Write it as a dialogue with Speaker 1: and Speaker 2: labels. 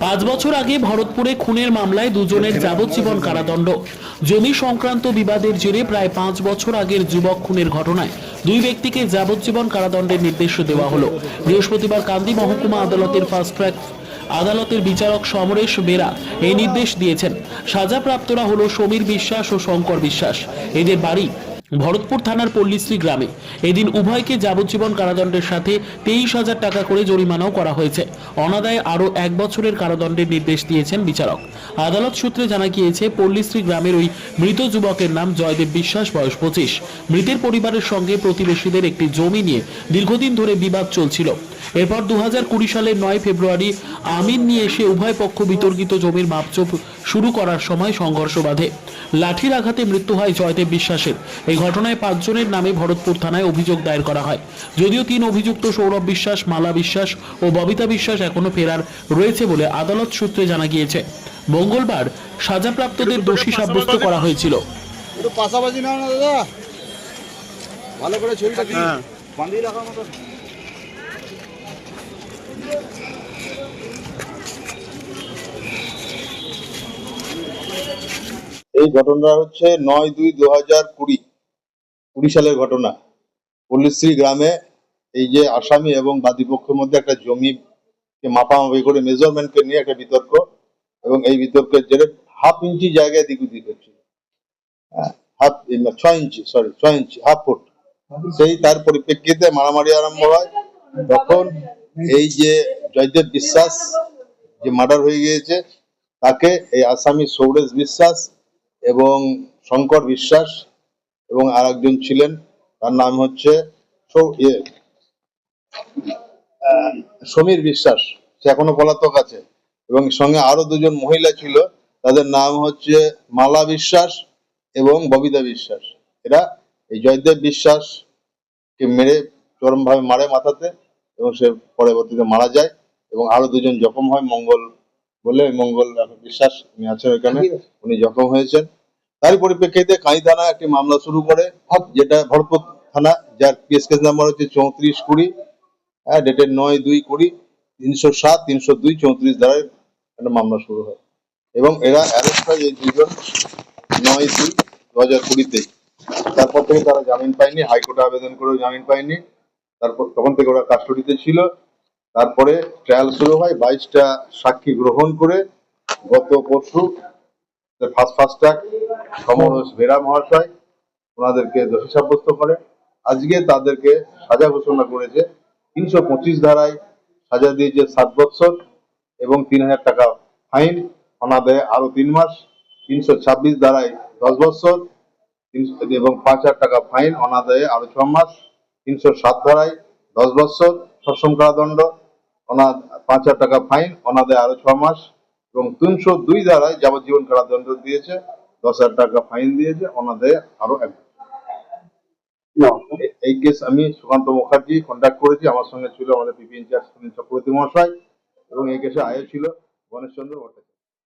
Speaker 1: পাঁচ বছর আগে ভরতপুরে খুনের মামলায় দুজনের যাবজ্জীবন কারাদণ্ড। জমি সংক্রান্ত বিবাদের জেরে প্রায় পাঁচ বছর আগের যুবক খুনের ঘটনায় দুই ব্যক্তিকে যাবজ্জীবন কারাদণ্ডের নির্দেশ দেওয়া হলো। বৃহস্পতিবার কান্দি মহকুমা আদালতের ট্র্যাক আদালতের বিচারক সমরেশ বেরা এই নির্দেশ দিয়েছেন। সাজাপ্রাপ্তরা হলো সমীর বিশ্বাস ও শঙ্কর বিশ্বাস। এদের বাড়ি ভরতপুর থানার পল্লীশ্রী গ্রামে। এদিন উভয়কে যাবজ্জীবন কারাদণ্ডের সাথে তেইশ হাজার টাকা করে জরিমানাও করা হয়েছে। অনাদায়ে আরও এক বছরের কারাদণ্ডের নির্দেশ দিয়েছেন বিচারক। আদালত সূত্রে জানা গিয়েছে, পল্লীশ্রী গ্রামের ওই মৃত যুবকের নাম জয়দেব বিশ্বাস, বয়স পঁচিশ। মৃতের পরিবারের সঙ্গে প্রতিবেশীদের একটি জমি নিয়ে দীর্ঘদিন ধরে বিবাদ চলছিল। এরপর দু হাজার কুড়ি সালের নয় ফেব্রুয়ারি আমিন নিয়ে এসে উভয় পক্ষ বিতর্কিত জমির মাপচোপ শুরু করার সময় সংঘর্ষ বাধে। লাঠির আঘাতে মৃত্যু হয় জয়দেব বিশ্বাসের। এই ঘটনায় পাঁচজনের নামে ভরতপুর থানায় অভিযোগ দায়ের করা হয়। যদিও তিন অভিযুক্ত সৌরভ বিশ্বাস মালা বিশ্বাস ও ববিতা বিশ্বাস এখনও ফেরার রয়েছে বলে আদালত সূত্রে জানা গিয়েছে। মঙ্গলবার সাজাপ্রাপ্তদের দোষী সাব্যস্ত করা হয়েছিল।
Speaker 2: পাশাপাশি না দাদা। ভালো করে ছবিটা বাঁধিয়ে রাখার মতো।
Speaker 3: এই ঘটনাটা হচ্ছে নয় দুই দু হাজার কুড়ি কুড়ি সালের ঘটনা। পল্লীশ্রী গ্রামে এই যে আসামি এবং বাদীপক্ষের মধ্যে একটা জমি মাপামাপি করে মেজারমেন্টকে নিয়ে একটা বিতর্ক এবং এই বিতর্কের জেরে হাফ ইঞ্চি জায়গায় দিক উদিক হচ্ছিল হাফ ছয় ইঞ্চি সরি ছয় ইঞ্চি হাফ ফুট সেই তার পরিপ্রেক্ষিতে মারামারি আরম্ভ হয়। তখন এই যে জয়দেব বিশ্বাস যে মার্ডার হয়ে গিয়েছে তাকে এই আসামি সৌরেশ বিশ্বাস এবং শঙ্কর বিশ্বাস এবং আর একজন ছিলেন তার নাম হচ্ছে ইয়ে, সমীর বিশ্বাস। সে এখনও পলাতক আছে এবং সঙ্গে আরও দুজন মহিলা ছিল তাদের নাম হচ্ছে মালা বিশ্বাস এবং ববিতা বিশ্বাস। এরা এই জয়দেব বিশ্বাস কে মেরে চরমভাবে মারে মাথাতে এবং সে পরবর্তীতে মারা যায় এবং আরও দুজন জখম হয় মঙ্গল বলে মঙ্গল বিশ্বাস উনি আছেন ওখানে উনি জখম হয়েছেন। তার পরিপ্রেক্ষিতে কাঁই থানা একটি মামলা শুরু করে যেটা ভরপুর থানা যার কেস কেস নাম্বার হচ্ছে চৌত্রিশ কুড়ি হ্যাঁ ডেটের নয় দুই কুড়ি তিনশো সাত তিনশো দুই চৌত্রিশ ধারায় একটা মামলা শুরু হয়। এবং এরা অ্যারেস্ট হয় এই দুজন নয় দুই দু হাজার কুড়িতেই তারপর থেকে তারা জামিন পায়নি হাইকোর্টে আবেদন করেও জামিন পায়নি। তারপর তখন থেকে ওরা কাস্টডিতে ছিল। তারপরে ট্রায়াল শুরু হয়, বাইশটা সাক্ষী গ্রহণ করে গত পরশু ফার্স্ট ফার্স্ট ট্র্যাক সমরস মহাশয়, ওনাদেরকে দোষী সাব্যস্ত করে। আজকে তাদেরকে সাজা ঘোষণা করেছে, তিনশো পঁচিশ ধারায় সাজা দিয়েছে সাত বৎসর এবং তিন হাজার টাকা ফাইন। অনাদায়ে আরও তিন মাস, তিনশো ছাব্বিশ ধারায় দশ বৎসর এবং পাঁচ হাজার টাকা ফাইন। অনাদায়ে আরও ছ মাস, তিনশো সাত ধারায় দশ বৎসর সশ্রম কারাদণ্ড। পাঁচ হাজার টাকা ফাইন ওনাদের আরও ছ মাস এবং তিনশো দুই ধারায় যাবজ্জীবন কারাদণ্ড দিয়েছে দশ হাজার টাকা ফাইন দিয়েছে ওনাদের আরও এক এই কেস আমি সুকান্ত মুখার্জি কন্ট্যাক্ট করেছি আমার সঙ্গে ছিল আমাদের পিপি ইনচার্জ সুনীল চক্রবর্তী মহাশয় এবং এই কেসে আয়ও ছিল গণেশচন্দ্র ভট্টাচার্য।